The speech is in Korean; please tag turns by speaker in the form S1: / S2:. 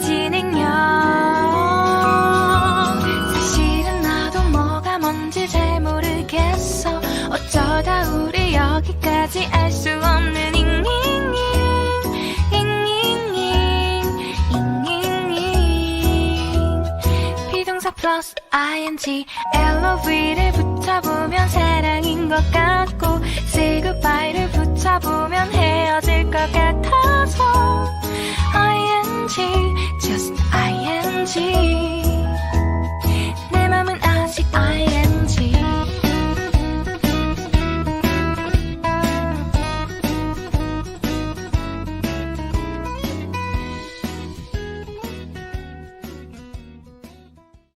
S1: 진행형 사실은 나도 뭐가 뭔지 잘 모르겠어. 어쩌다 우리 여기까지 알 수 없는 잉잉잉 잉잉잉 잉잉잉. 비동사 플러스 ing LOV를 붙여보면 사랑인 것 같고 say goodbye를 붙여보면 헤어질 것 같아서 ing just ing